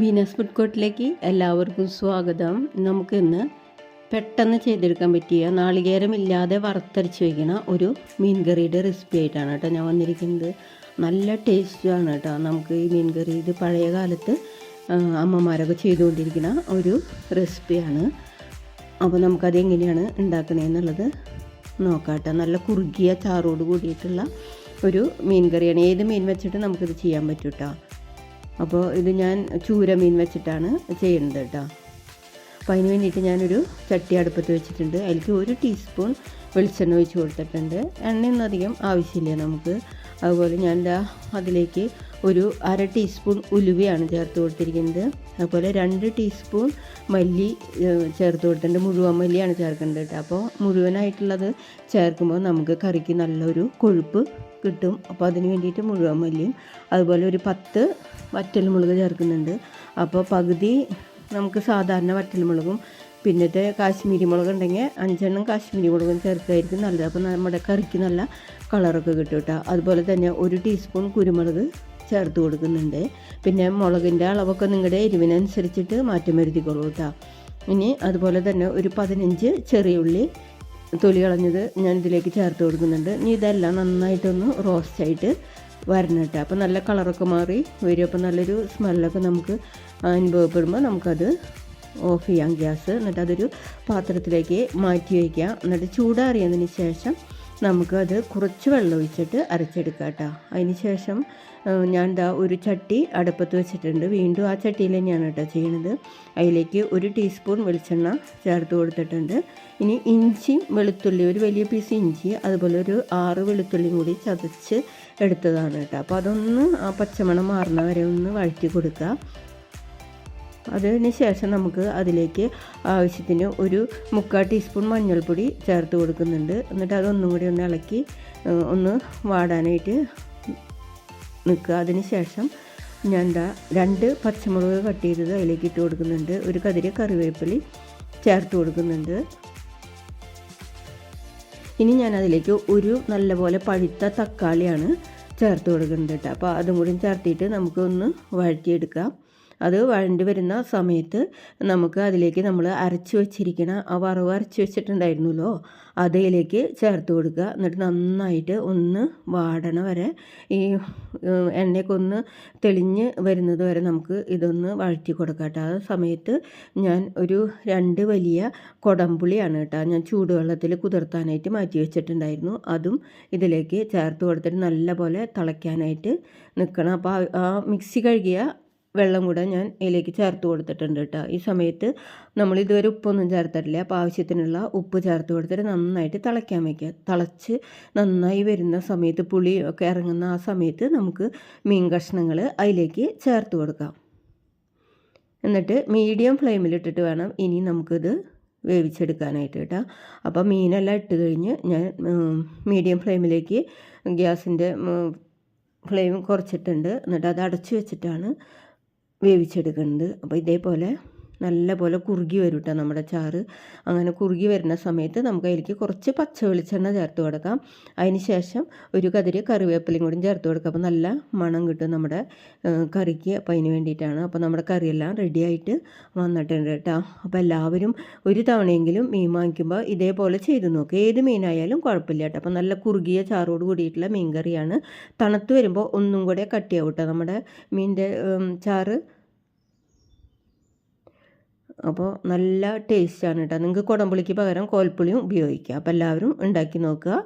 Venus food കോർട്ടിലേക്ക് എല്ലാവർക്കും സ്വാഗതം. നമുക്കിന്ന് പെട്ടെന്ന് ചെയ്തെടുക്കാൻ പറ്റിയ നാളികേരമില്ലാതെ വറുത്തരച്ച് വയ്ക്കണ ഒരു മീൻ കറിയുടെ റെസിപ്പി ആയിട്ടാണ് കേട്ടോ ഞാൻ വന്നിരിക്കുന്നത്. നല്ല ടേസ്റ്റുമാണ് കേട്ടോ. നമുക്ക് ഈ മീൻ കറി ഇത് പഴയ കാലത്ത് അമ്മമാരൊക്കെ ചെയ്തുകൊണ്ടിരിക്കുന്ന ഒരു റെസിപ്പിയാണ് അപ്പോൾ നമുക്കത് എങ്ങനെയാണ് ഉണ്ടാക്കണേന്നുള്ളത് നോക്കാം കേട്ടോ. നല്ല കുറുകിയ ചാറോട് കൂടിയിട്ടുള്ള ഒരു മീൻ കറിയാണ് ഏത് മീൻ വെച്ചിട്ട് നമുക്കിത് ചെയ്യാൻ പറ്റൂട്ടോ അപ്പോൾ ഇത് ഞാൻ ചൂര മീൻ വെച്ചിട്ടാണ് ചെയ്യുന്നത് കേട്ടോ. അപ്പോൾ അതിന് വേണ്ടിയിട്ട് ഞാനൊരു ചട്ടി അടുപ്പത്ത് വെച്ചിട്ടുണ്ട്. അതിലേക്ക് ഒരു ടീസ്പൂൺ വെളിച്ചെണ്ണ ഒഴിച്ച് കൊടുത്തിട്ടുണ്ട്. എണ്ണയൊന്നും അധികം ആവശ്യമില്ല നമുക്ക്. അതുപോലെ ഞാൻ അതിലേക്ക് ഒരു അര ടീസ്പൂൺ ഉലുവയാണ് ചേർത്ത് കൊടുത്തിരിക്കുന്നത്. അതുപോലെ രണ്ട് ടീസ്പൂൺ മല്ലി ചേർത്ത് കൊടുത്തിട്ടുണ്ട്. മുഴുവൻ മല്ലിയാണ് ചേർക്കേണ്ടത് കേട്ടോ. അപ്പോൾ മുഴുവനായിട്ടുള്ളത് ചേർക്കുമ്പോൾ നമുക്ക് കറിക്ക് നല്ലൊരു കൊഴുപ്പ് കിട്ടും. അപ്പോൾ അതിന് വേണ്ടിയിട്ട് മുഴുവൻ മല്ലിയും അതുപോലെ ഒരു പത്ത് വറ്റൽമുളക് ചേർക്കുന്നുണ്ട്. അപ്പോൾ പകുതി നമുക്ക് സാധാരണ വറ്റൽമുളകും പിന്നത്തെ കാശ്മീരി മുളക് ഉണ്ടെങ്കിൽ അഞ്ചെണ്ണം കാശ്മീരി മുളകും ചേർക്കായിരിക്കും നല്ലത്. അപ്പോൾ നമ്മുടെ കറിക്ക് നല്ല കളറൊക്കെ കിട്ടും കേട്ടോ. അതുപോലെ തന്നെ ഒരു ടീസ്പൂൺ കുരുമുളക് ചേർത്ത് കൊടുക്കുന്നുണ്ട്. പിന്നെ മുളകിന്റെ അളവൊക്കെ നിങ്ങളുടെ എരിവിനനുസരിച്ചിട്ട് മാറ്റം വരുത്തിക്കോളൂ കേട്ടോ. ഇനി അതുപോലെ തന്നെ ഒരു പതിനഞ്ച് ചെറിയ ഉള്ളി തൊലി കളഞ്ഞത് ഞാൻ ഇതിലേക്ക് ചേർത്ത് കൊടുക്കുന്നുണ്ട്. ഇനി ഇതെല്ലാം നന്നായിട്ടൊന്ന് റോസ്റ്റായിട്ട് വരണം കേട്ടോ. അപ്പോൾ നല്ല കളറൊക്കെ മാറി വരും. അപ്പോൾ നല്ലൊരു സ്മെല്ലൊക്കെ നമുക്ക് അനുഭവപ്പെടുമ്പോൾ നമുക്കത് ഓഫ് ചെയ്യാം ഗ്യാസ്. എന്നിട്ട് അതൊരു പാത്രത്തിലേക്ക് മാറ്റി വയ്ക്കാം. എന്നിട്ട് ചൂടാറിയതിന് ശേഷം നമുക്കത് കുറച്ച് വെള്ളം ഒഴിച്ചിട്ട് അരച്ചെടുക്കാം കേട്ടോ. അതിന് ശേഷം ഞാൻ ദാ ഒരു ചട്ടി അടുപ്പത്ത് വെച്ചിട്ടുണ്ട്. വീണ്ടും ആ ചട്ടിയിൽ തന്നെയാണ് കേട്ടോ ചെയ്യണത്. അതിലേക്ക് ഒരു ടീസ്പൂൺ വെളിച്ചെണ്ണ ചേർത്ത് കൊടുത്തിട്ടുണ്ട്. ഇനി ഇഞ്ചി വെളുത്തുള്ളി ഒരു വലിയ പീസ് ഇഞ്ചി അതുപോലെ ഒരു ആറ് വെളുത്തുള്ളിയും കൂടി ചതച്ച് എടുത്തതാണ് കേട്ടോ. അപ്പോൾ അതൊന്ന് ആ പച്ചമണം മാറുന്ന വരെ ഒന്ന് വഴറ്റി കൊടുക്കുക അതിന് ശേഷം നമുക്ക് അതിലേക്ക് ആവശ്യത്തിന് ഒരു മുക്കാൽ ടീസ്പൂൺ മഞ്ഞൾപ്പൊടി ചേർത്ത് കൊടുക്കുന്നുണ്ട്. എന്നിട്ട് അതൊന്നും കൂടി ഒന്ന് ഇളക്കി ഒന്ന് വാടാനായിട്ട് നിൽക്കുക. അതിന് ശേഷം ഞാൻ എന്താ രണ്ട് പച്ചമുളക് കട്ട് ചെയ്തത് അതിലേക്ക് ഇട്ട് കൊടുക്കുന്നുണ്ട്. ഒരു കതിരി കറിവേപ്പിലി ചേർത്ത് കൊടുക്കുന്നുണ്ട്. ഇനി ഞാൻ അതിലേക്ക് ഒരു നല്ലപോലെ പഴുത്ത തക്കാളിയാണ് ചേർത്ത് കൊടുക്കുന്നത് കേട്ടോ. അപ്പോൾ അതും കൂടി ചേർത്തിട്ട് നമുക്കൊന്ന് വഴറ്റിയെടുക്കാം. അത് വഴണ്ടി വരുന്ന സമയത്ത് നമുക്ക് അതിലേക്ക് നമ്മൾ അരച്ച് വെച്ചിരിക്കണ ആ വറവ് അരച്ച് വെച്ചിട്ടുണ്ടായിരുന്നല്ലോ അതിലേക്ക് ചേർത്ത് കൊടുക്കുക. എന്നിട്ട് നന്നായിട്ട് ഒന്ന് വാടണ വരെ ഈ എണ്ണയൊക്കെ ഒന്ന് തെളിഞ്ഞ് വരുന്നത് വരെ നമുക്ക് ഇതൊന്ന് വഴറ്റി കൊടുക്കാം കേട്ടോ. ആ സമയത്ത് ഞാൻ ഒരു രണ്ട് വലിയ കൊടംപുളിയാണ് കേട്ടോ ഞാൻ ചൂടുവെള്ളത്തിൽ കുതിർത്താനായിട്ട് മാറ്റി വെച്ചിട്ടുണ്ടായിരുന്നു. അതും ഇതിലേക്ക് ചേർത്ത് കൊടുത്തിട്ട് നല്ലപോലെ തിളയ്ക്കാനായിട്ട് നിൽക്കണം. അപ്പോൾ ആ മിക്സി കഴുകിയ വെള്ളം കൂടെ ഞാൻ ഇതിലേക്ക് ചേർത്ത് കൊടുത്തിട്ടുണ്ട് കേട്ടോ. ഈ സമയത്ത് നമ്മൾ ഇതുവരെ ഉപ്പൊന്നും ചേർത്തിട്ടില്ല. അപ്പോൾ ആവശ്യത്തിനുള്ള ഉപ്പ് ചേർത്ത് കൊടുത്തിട്ട് നന്നായിട്ട് തിളയ്ക്കാൻ വയ്ക്കുക. തിളച്ച് നന്നായി വരുന്ന സമയത്ത് പുളി ഒക്കെ ഇറങ്ങുന്ന ആ സമയത്ത് നമുക്ക് മീൻ കഷ്ണങ്ങൾ അതിലേക്ക് ചേർത്ത് കൊടുക്കാം. എന്നിട്ട് മീഡിയം ഫ്ലെയിമിലിട്ടിട്ട് വേണം ഇനി നമുക്കിത് വേവിച്ചെടുക്കാനായിട്ട് കേട്ടോ. അപ്പോൾ മീനെല്ലാം ഇട്ട് കഴിഞ്ഞ് ഞാൻ മീഡിയം ഫ്ലെയിമിലേക്ക് ഗ്യാസിന്റെ ഫ്ലെയിം കുറച്ചിട്ടുണ്ട്. എന്നിട്ട് അത് അടച്ചു വെച്ചിട്ടാണ് വേവിച്ചെടുക്കുന്നത് അപ്പോൾ ഇതേപോലെ നല്ല പോലെ കുറുകി വരും കേട്ടോ നമ്മുടെ ചാറ്. അങ്ങനെ കുറുകി വരുന്ന സമയത്ത് നമുക്ക് അതിലേക്ക് കുറച്ച് പച്ച വെളിച്ചെണ്ണ ചേർത്ത് കൊടുക്കാം. അതിന് ശേഷം ഒരു കതിരി കറിവേപ്പിലയും കൂടി ചേർത്ത് കൊടുക്കാം. അപ്പോൾ നല്ല മണം കിട്ടും നമ്മുടെ കറിക്ക്. അപ്പോൾ അതിന് വേണ്ടിയിട്ടാണ്. അപ്പോൾ നമ്മുടെ കറിയെല്ലാം റെഡിയായിട്ട് വന്നിട്ടുണ്ട് കേട്ടോ. അപ്പോൾ എല്ലാവരും ഒരു തവണയെങ്കിലും മീൻ വാങ്ങിക്കുമ്പോൾ ഇതേപോലെ ചെയ്ത് നോക്കുക ഏത് മീനായാലും കുഴപ്പമില്ല കേട്ടോ. അപ്പോൾ നല്ല കുറുകിയ ചാറോട് കൂടിയിട്ടുള്ള മീൻ കറിയാണ് തണുത്ത് വരുമ്പോൾ ഒന്നും കൂടെ കട്ടിയാവും കേട്ടോ നമ്മുടെ മീനിന്റെ ഉം, ചാറ്. അപ്പോൾ നല്ല ടേസ്റ്റാണ് കേട്ടോ. നിങ്ങൾക്ക് കുടംപുളിക്ക് പകരം കോൽപ്പുളിയും ഉപയോഗിക്കാം. അപ്പോൾ എല്ലാവരും ഉണ്ടാക്കി നോക്കുക.